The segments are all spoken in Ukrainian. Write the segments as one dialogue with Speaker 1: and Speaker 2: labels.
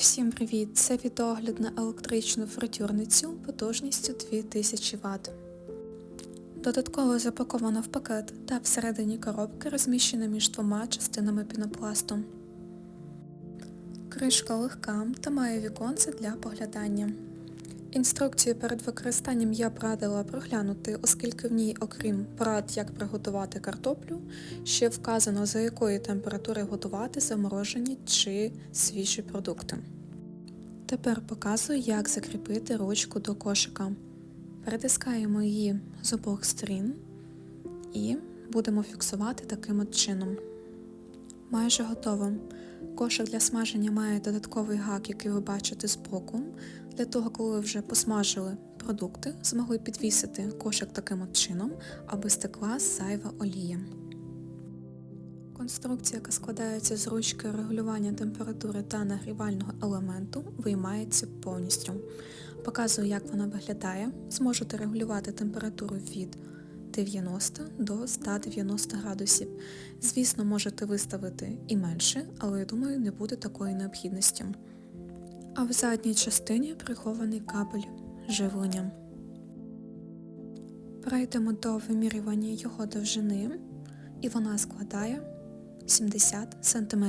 Speaker 1: Всім привіт! Це відогляд на електричну фритюрницю потужністю 2000 Вт. Додатково запаковано в пакет та всередині коробки розміщена між двома частинами пінопласту. Кришка легка та має віконце для поглядання. Інструкцію перед використанням я б радила проглянути, оскільки в ній, окрім порад, як приготувати картоплю, ще вказано за якої температури готувати заморожені чи свіжі продукти. Тепер показую, як закріпити ручку до кошика. Перетискаємо її з обох сторін і будемо фіксувати таким от чином. Майже готово. Кошик для смаження має додатковий гак, який ви бачите збоку. Для того, коли ви вже посмажили продукти, змогли підвісити кошик таким от чином, аби стекла зайва олія. Конструкція, яка складається з ручки регулювання температури та нагрівального елементу, виймається повністю. Показую, як вона виглядає. Зможете регулювати температуру від 90 до 190 градусів. Звісно, можете виставити і менше, але я думаю, не буде такої необхідності. А в задній частині прихований кабель живлення. Перейдемо до вимірювання його довжини, і вона складає 70 см.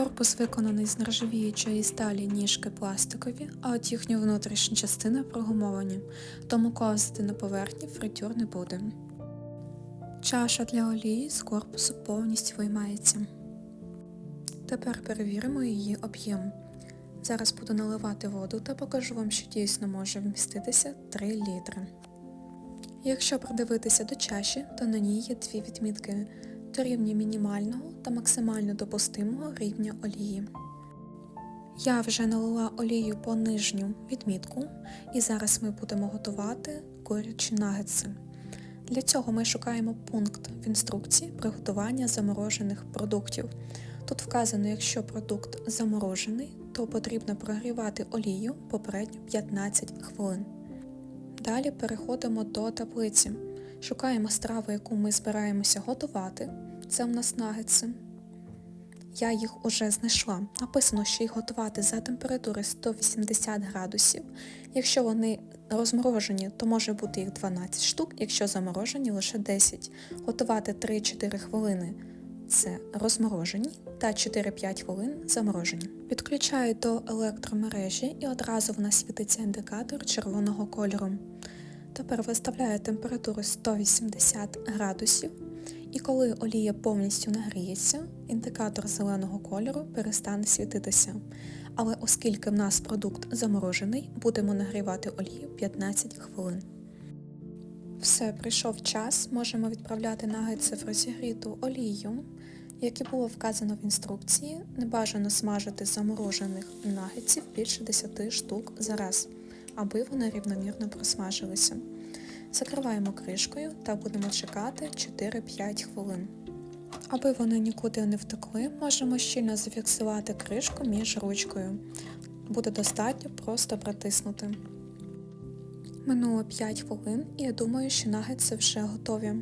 Speaker 1: Корпус виконаний з нержавіючої сталі ніжки пластикові, а от їхні внутрішні частини прогумовані, тому ковзати на поверхні фритюр не буде. Чаша для олії з корпусу повністю виймається. Тепер перевіримо її об'єм. Зараз буду наливати воду та покажу вам, що дійсно може вміститися 3 літри. Якщо придивитися до чаші, то на ній є дві відмітки до мінімального та максимально допустимого рівня олії. Я вже налила олію по нижню відмітку і зараз ми будемо готувати курячі нагетси. Для цього ми шукаємо пункт в інструкції приготування заморожених продуктів. Тут вказано, якщо продукт заморожений, то потрібно прогрівати олію попередньо 15 хвилин. Далі переходимо до таблиці. Шукаємо страву, яку ми збираємося готувати. Це в нас нагетси. Я їх уже знайшла. Написано, що їх готувати за температури 180 градусів. Якщо вони розморожені, то може бути їх 12 штук, якщо заморожені лише 10. Готувати 3-4 хвилини це розморожені та 4-5 хвилин заморожені. Підключаю до електромережі і одразу в нас світиться індикатор червоного кольору. Тепер виставляю температуру 180 градусів. І коли олія повністю нагріється, індикатор зеленого кольору перестане світитися. Але оскільки в нас продукт заморожений, будемо нагрівати олію 15 хвилин. Все, прийшов час, можемо відправляти нагетси в розігріту олію. Як і було вказано в інструкції, не бажано смажити заморожених нагетсів більше 10 штук за раз, аби вони рівномірно просмажилися. Закриваємо кришкою та будемо чекати 4-5 хвилин. Аби вони нікуди не втекли, можемо щільно зафіксувати кришку між ручкою. Буде достатньо просто притиснути. Минуло 5 хвилин і я думаю, що нагетси вже готові.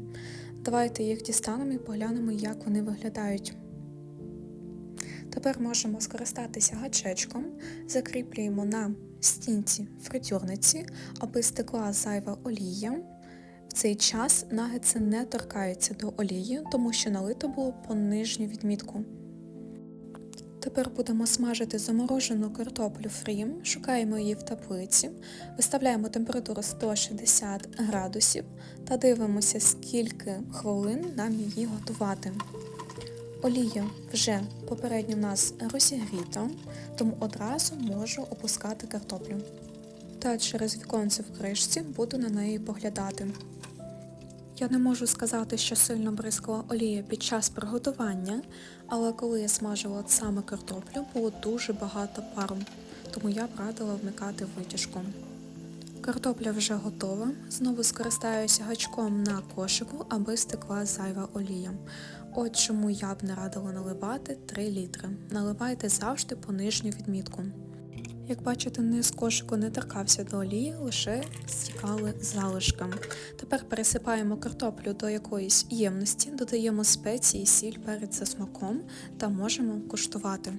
Speaker 1: Давайте їх дістанемо і поглянемо, як вони виглядають. Тепер можемо скористатися гачечком, закріплюємо на стінці фритюрниці, аби стекла зайва олія. В цей час нагетси не торкаються до олії, тому що налито було по нижню відмітку. Тепер будемо смажити заморожену картоплю фрім, шукаємо її в таблиці, виставляємо температуру 160 градусів та дивимося, скільки хвилин нам її готувати. Олія вже попередньо в нас розігріта, тому одразу можу опускати картоплю. Та через віконце в кришці буду на неї поглядати. Я не можу сказати, що сильно бризкала олія під час приготування, але коли я смажила саме картоплю, було дуже багато пару, тому я б радила вмикати витяжку. Картопля вже готова, знову скористаюся гачком на кошику, аби стекла зайва олія. От чому я б не радила наливати 3 літри. Наливайте завжди по нижню відмітку. Як бачите, низ кошику не торкався до олії, лише стікали залишки. Тепер пересипаємо картоплю до якоїсь ємності, додаємо спеції, сіль, перець за смаком та можемо куштувати.